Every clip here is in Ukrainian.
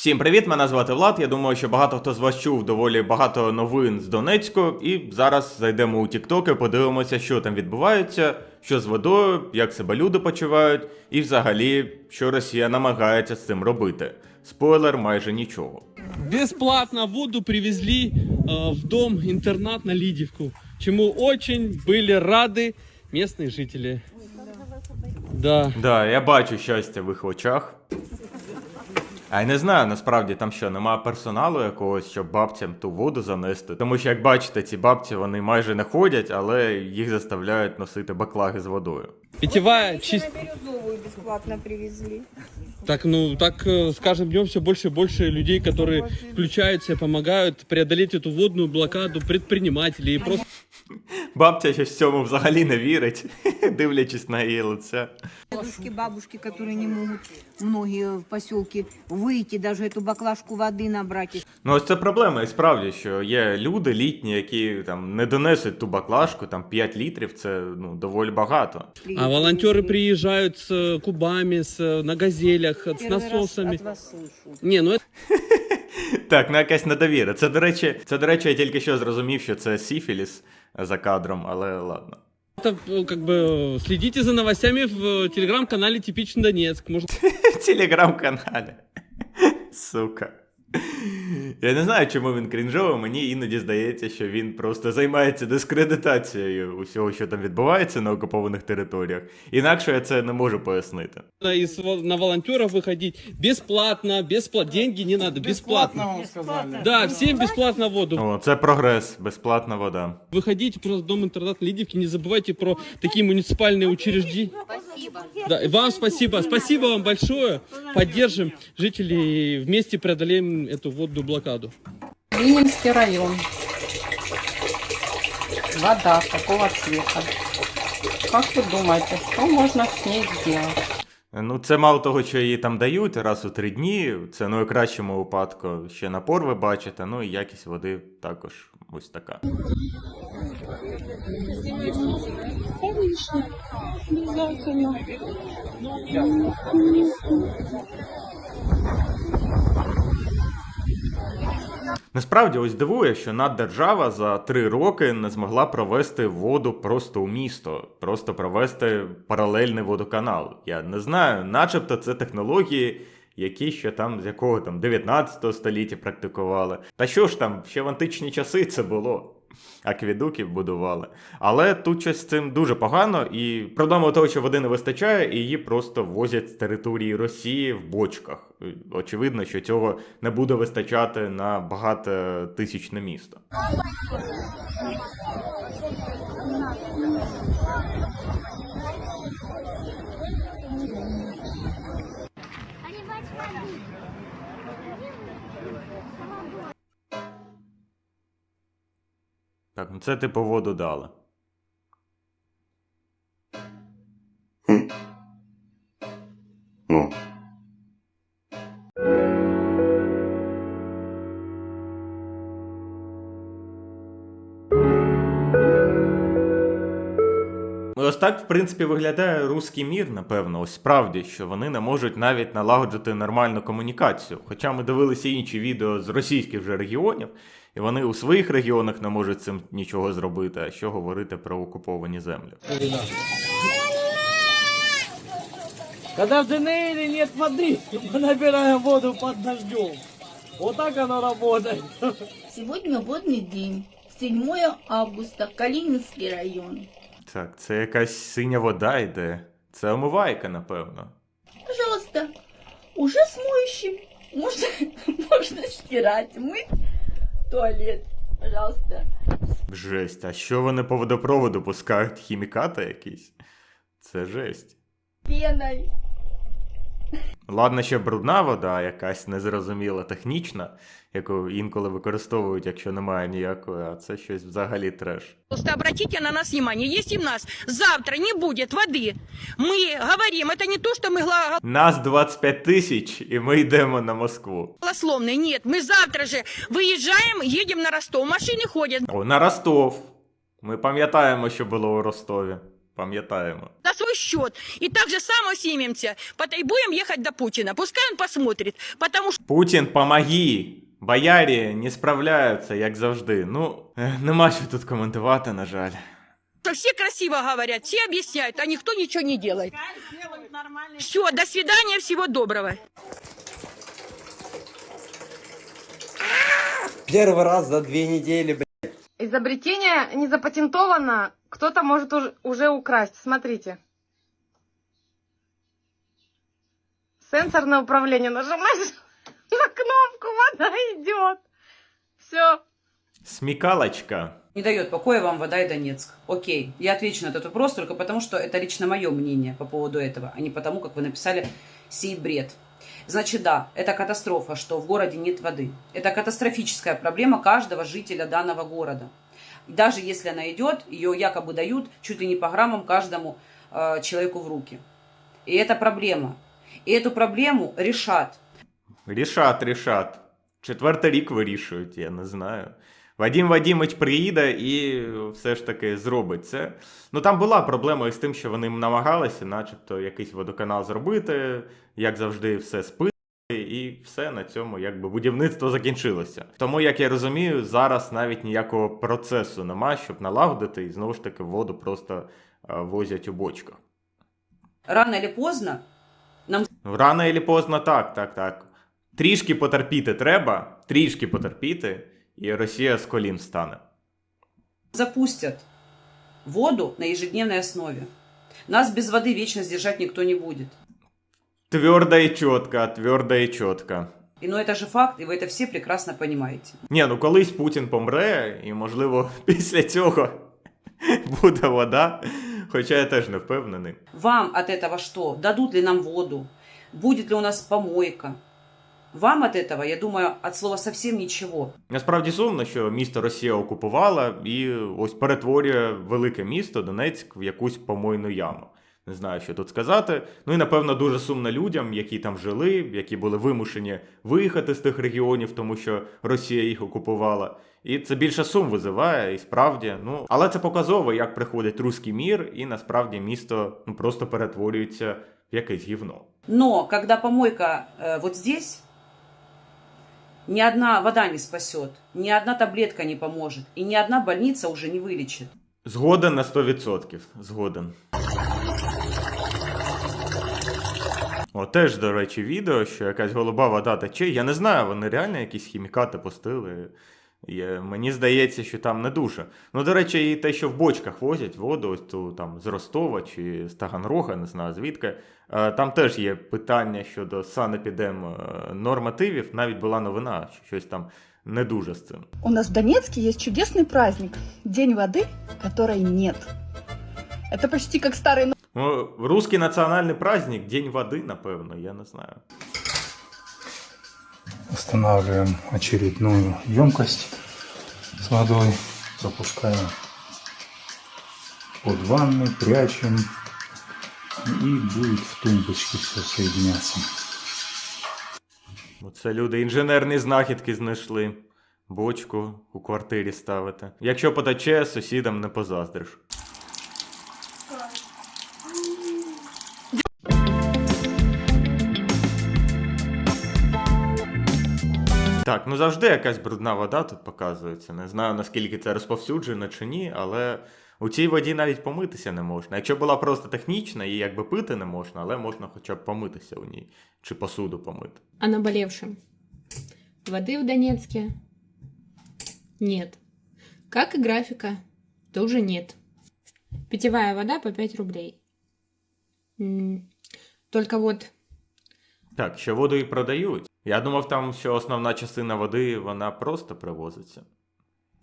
Всім привіт! Мене звати Влад. Я думаю, що багато хто з вас чув доволі багато новин з Донецьку. І зараз зайдемо у TikTok і подивимося, що там відбувається, що з водою, як себе люди почувають, і взагалі, що Росія намагається з цим робити. Спойлер, майже нічого. Бесплатно воду привезли э, в дом-интернат на Лидивку, чему очень были рады местные жители. Да. Да, я бачу щастя в їх очах. А я не знаю, насправді там що, немає персоналу якогось, щоб бабцям ту воду занести. Тому що, як бачите, ці бабці вони майже не ходять, але їх заставляють носити баклаги з водою. Питьевая чист... Бирюзовую бесплатно привезли. Так, ну, так э, с каждым днем все больше и больше людей, которые включаются и помогают преодолеть эту водную блокаду предпринимателей и просто Бабця щось в цьому взагалі не вірить, дивлячись на її лице. Дедушки, бабушки, которые не могут, многие в поселке, выйти, даже эту баклажку воды набрать. Ну ось це проблема, і справді, що є люди літні, які там не донесуть ту баклажку, там 5 літрів, це ну доволі багато. А волонтеры приезжают с э, кубами, с, э, на газелях, с Первый раз насосами. от вас слышу. Не, ну это Так, ну якась недовіра. Це, до речі, це, до речі, я тільки що зрозумів, що це сіфіліс за кадром, але ладно. Это э, как бы э, следите за новостями в э, телеграм-канале Типичный Донецк. Может, В телеграм-каналі. Сука. Я не знаю, чому він крінжовий, мені іноді здається, що він просто займається дискредитацією усього, що там відбувається на окупованих територіях. Інакше я це не можу пояснити. и с вол- на волонтеров выходить бесплатно, бесплатно, деньги не надо, бесплатно. вам сказали. Да, всем бесплатно воду. О, це прогрес, безплатна вода. Выходите просто в дом-интернат Лидивки, не забывайте про такие муниципальные учреждения. Спасибо. Да, и вам спасибо. Спасибо вам большое. Поддержим жителей, и вместе преодолеем эту водную блокаду. Ленинский район. Вода такого цвета. Как вы думаете, что можно с ней сделать? Ну, це мало того, що її там дають раз у три дні. Це ну, кращому випадку ще напор ви бачите, ну і якість води також ось така. Насправді ось дивує, що наддержава за три роки не змогла провести воду просто у місто, просто провести паралельний водоканал. Я не знаю, начебто це технології, які ще там з якого там 19 століття практикували. Та що ж там, ще в античні часи це було. Аквідуків будували. Але тут щось з цим дуже погано, і проблема того, що води не вистачає, і її просто возять з території Росії в бочках. Очевидно, що цього не буде вистачати на багатотисячне місто. Так, ну це типу воду дали. Ну, ось так, в принципі, виглядає руський мір, напевно, ось справді, що вони не можуть навіть налагоджити нормальну комунікацію. Хоча ми дивилися інші відео з російських вже регіонів, і вони у своїх регіонах не можуть з цим нічого зробити, а що говорити про окуповані землі. Когда в ДНР нет воды, мы набираем воду под дождем. Вот так оно работает. Сегодня водный день. 7 августа, Калининский район. Так, це якась синя вода йде. Це омивайка, напевно. Пожалуйста, уже с моющим. Можно, можно стирать, мыть туалет. Пожалуйста. Жесть, а що вони по водопроводу пускають хімікати якісь? Це жесть. Пеной. Ладно, ще брудна вода, якась незрозуміла технічна, яку інколи використовують, якщо немає ніякої, а це щось взагалі треш. Просто обратите на нас внимание, если у нас завтра не будет воды, мы говорим, это не то, что мы гла- Нас 25 тисяч, і ми йдемо на Москву. голословные, нет, мы завтра же выезжаем, едем на Ростов, машины ходят. О, на Ростов. Ми пам'ятаємо, що було у Ростові. Пам'ятаємо. на свой счет. И так же само снимемся. Пот- И будем ехать до Путина. Пускай он посмотрит. Потому что Путін, помоги! Боярі не справляються, як завжди. Ну, ех, нема що тут коментувати, на жаль. все красиво говорят, все объясняют, а никто ничего не делает. Все, до свидания, всего доброго. Первый раз за две недели, блядь. Изобретение не запатентовано, кто-то может уж- уже украсть. Смотрите. Сенсорное управление. Нажимаешь на кнопку, вода идет. Все. Смікалочка. Не дает покоя вам вода и Донецк. Окей, я отвечу на этот вопрос только потому, что это лично мое мнение по поводу этого, а не потому, как вы написали сей бред. Значит, да, это катастрофа, что в городе нет воды. Это катастрофическая проблема каждого жителя данного города. И даже если она идет, ее якобы дают чуть ли не по граммам каждому э, человеку в руки. И это проблема. И эту проблему решат. Рішат, рішат. Четвертий рік вирішують, я не знаю. Вадім Вадімич приїде і все ж таки зробить це. Ну там була проблема із тим, що вони намагалися, начебто, якийсь водоканал зробити, як завжди, все спити, і все на цьому якби будівництво закінчилося. Тому, як я розумію, зараз навіть ніякого процесу нема, щоб налагодити, і знову ж таки воду просто е, возять у бочках. Рано или поздно Ну, Рано или поздно так, так, так. Трішки потерпіти треба, трішки потерпіти, і Росія з колін встане. запустят воду на ежедневной основе. Нас без воды вечно сдержать никто не будет. Твердо і чітко, твердо і чітко. И ну это же факт, и вы это все прекрасно понимаете. Ні, ну колись Путін помре, і можливо після цього буде вода. Хоча я теж не впевнений. Вам от этого что? Дадут ли нам воду? Будет ли у нас помойка? Вам от этого, я думаю, от слова совсем ничего. Насправді сумно, що місто Росія окупувала і ось перетворює велике місто Донецьк в якусь помойну яму. Не знаю, що тут сказати. Ну і напевно дуже сумно людям, які там жили, які були вимушені виїхати з тих регіонів, тому що Росія їх окупувала. І це більше сум визиває, і справді. Ну але це показово, як приходить руський мір, і насправді місто ну просто перетворюється в якесь гівно. Но когда помойка э, вот здесь, ни одна вода не спасет, ни одна таблетка не поможет, и ни одна больница уже не вылечит. Згоден на 100%. Згоден. О, теж, до речі, відео, що якась голуба вода тече. Я не знаю, вони реально якісь хімікати пустили. Я, мені здається, що там не дуже. Ну, до речі, і те, що в бочках возять воду, ось ту там з Ростова чи з Таганрога, не знаю звідки. е, Там теж є питання щодо санепідем е, нормативів. Навіть була новина, що щось там не дуже з цим. У нас в Донецке есть чудесный праздник. День воды, которой нет. Это почти как старый Ну, русский національний праздник, День води, напевно, я не знаю. Устанавливаем очередную емкость с водой, запускаем под ванной, прячем и будет в тумбочке все соединяться. Це люди інженерні знахідки знайшли. Бочку у квартирі ставити. Якщо потече, сусідам не позаздриш. Так, ну завжди якась брудна вода тут показується. Не знаю наскільки це розповсюджено чи ні, але у цій воді навіть помитися не можна. Якщо була просто технічна, її якби пити не можна, але можна хоча б помитися у ній, чи посуду помити. О наболевшем. Воды в Донецке нет. Как и графика, тоже нет. Питьевая вода по 5 рублей. М, Только вот Так, що воду і продають. Я думав там, що основна частина води вона просто привозиться.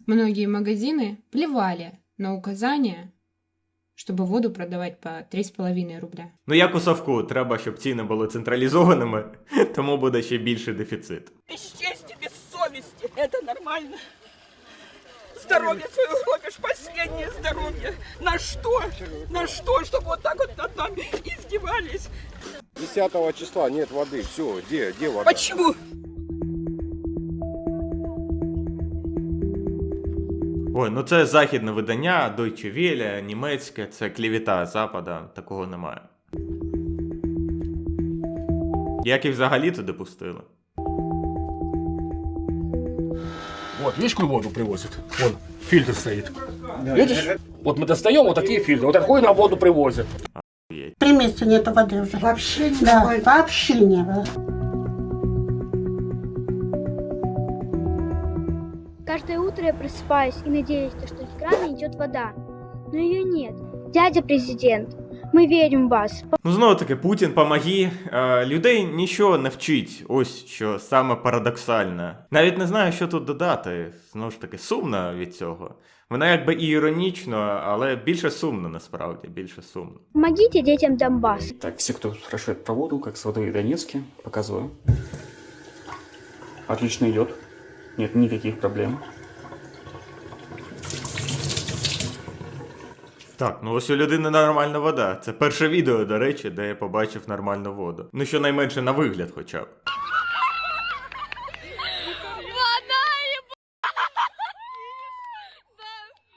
многие магазины плевали на указания, чтобы воду продавать по 3,5 рубля. Ну як у совку, треба, щоб ціни були централізованими, тому буде ще більший дефіцит. Без чести, без совести. Это нормально. Здоровье свое гробишь, последнее здоровье. На что? На что? Чтобы вот так вот над нами издевались? 10 числа нет воды. Все, где, где вода? Почему? Ой, ну це західне видання, Deutsche Welle, німецьке, це клівіта Запада, такого немає. Як і взагалі туди пустили? Вот, видишь, какую воду привозят? Вон, фильтр стоит. Видишь? Вот мы достаем вот такие фильтры. Вот такую нам воду привозят. Месяца нету воды уже. Вообще не да, вообще не было. Каждое утро я просыпаюсь и надеюсь, что из крана идет вода. Но ее нет. Дядя президент, мы верим в вас. Ну, знову таки, Путін помоги. Е, людей нічого не вчить. Ось що саме парадоксальне. Навіть не знаю, що тут додати. Знову ж таки, сумно від цього. Вона якби і іронічно, але більше сумно насправді, більше сумно. Помогите детям Донбасса. Так, все, кто спрашивает про воду, как с водой в показываю. Отлично идет. Нет никаких проблем. Так, ну ось у людини нормальна вода. Це перше відео, до речі, де я побачив нормальну воду. Ну, щонайменше на вигляд хоча б.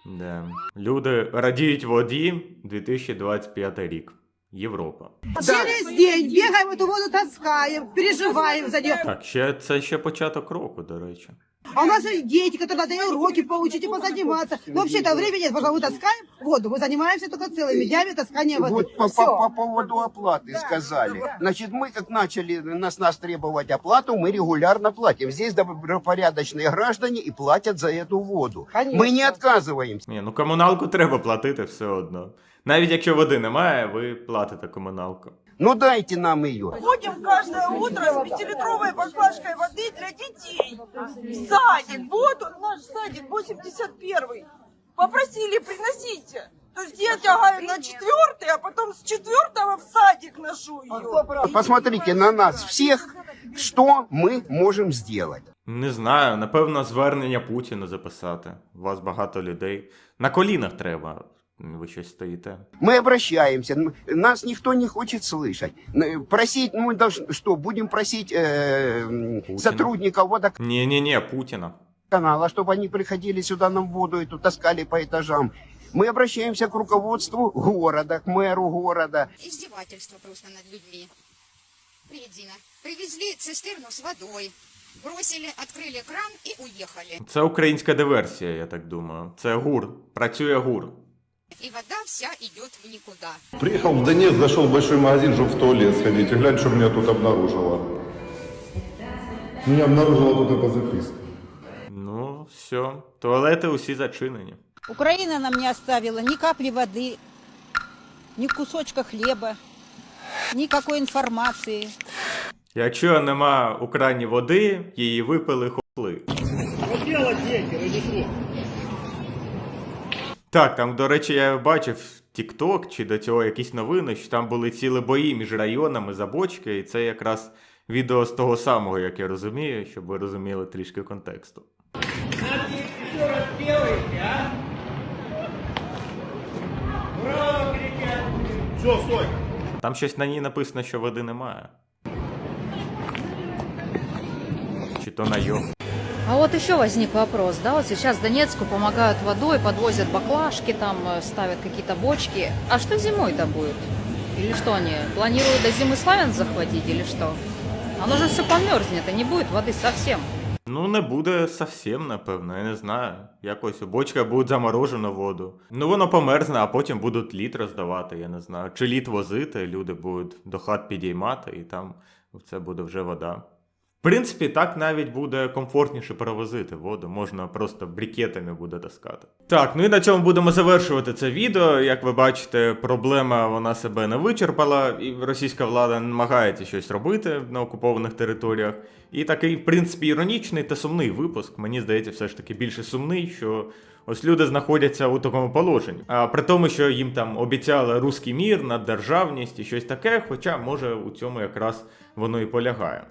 Да. Люди радіють воді 2025 рік. Європа. Через день бегаем эту воду таскаем, переживаем за нее. Так, ще це ще початок року, до речі. А у нас есть дети, которые надо и уроки поучить, и позаниматься. Но вообще-то времени нет, потому что мы таскаем воду. Мы занимаемся только целыми днями таскания воды. Вот по, Всё. по- по поводу оплаты сказали. Значит, мы как начали нас, нас требовать оплату, мы регулярно платим. Здесь добропорядочные граждане и платят за эту воду. Конечно. Мы не отказываемся. Ні, ну комуналку треба платити все одно. Навіть якщо води немає, ви платите комуналку. Ну дайте нам ее. Ходим каждое утро с пятилитровой баклажкой воды для детей. В садик. Вот он, наш садик, 81-й. Попросили, приносите. То есть я тягаю на четвертый, а потом с четвертого в садик ношу ее. Посмотрите на нас всех, что мы можем сделать. Не знаю, напевно, звернення Путіна записати. У вас багато людей. На колінах треба. Ви щось стоїте. Мы обращаемся, н- нас никто не хочет слышать. Н- Просить, ну, должны, что, будем просить э, м, Путина. сотрудников водоканала, Ні-ні-ні, Путіна. чтобы они приходили сюда нам воду эту таскали по этажам. Мы обращаемся к руководству города, к мэру города. Издевательство просто над людьми. Вредина. Привезли цистерну с водой. Бросили, открыли кран и уехали. Це українська диверсія, я так думаю. Це гур. Працює гур. И вода вся идет в никуда. Приехал в Донецк, зашел в большой магазин, чтобы в туалет сходить. И глянь, что меня тут обнаружило. Меня обнаружило тут эта записка. Ну, все. Туалети усі зачинені. Украина нам не оставила ни капли воды, ни кусочка хлеба, никакой информации. Якщо нема у крані води, її випили хопли. так, там, до речі, я бачив TikTok чи до цього якісь новини, що там були цілі бої між районами за бочки, і це якраз відео з того самого, як я розумію, щоб ви розуміли трішки контексту. Там щось на ній написано, що води немає. Чи то на йо. А вот еще возник вопрос, да, вот сейчас Донецку помогают водой, подвозят баклажки, там э, ставят какие-то бочки. А что зимой-то будет? Или что они планируют до зимы Славянск захватить или что? Оно же все померзнет, и не будет воды совсем. Ну, не буде совсем, напевно, я не знаю. Якось у бочках буде заморожено воду. Ну воно померзне, а потім будуть літ роздавати, я не знаю. Чи літ возити, люди будуть до хат підіймати, і там це буде вже вода. В принципі, так навіть буде комфортніше перевозити воду, можна просто брикетами буде таскати. Так, ну і на цьому будемо завершувати це відео. Як ви бачите, проблема вона себе не вичерпала, і російська влада намагається щось робити на окупованих територіях. І такий, в принципі, іронічний та сумний випуск. Мені здається, все ж таки більше сумний, що ось люди знаходяться у такому положенні. А при тому, що їм там обіцяли руський мір, наддержавність і щось таке, хоча може у цьому якраз воно і полягає.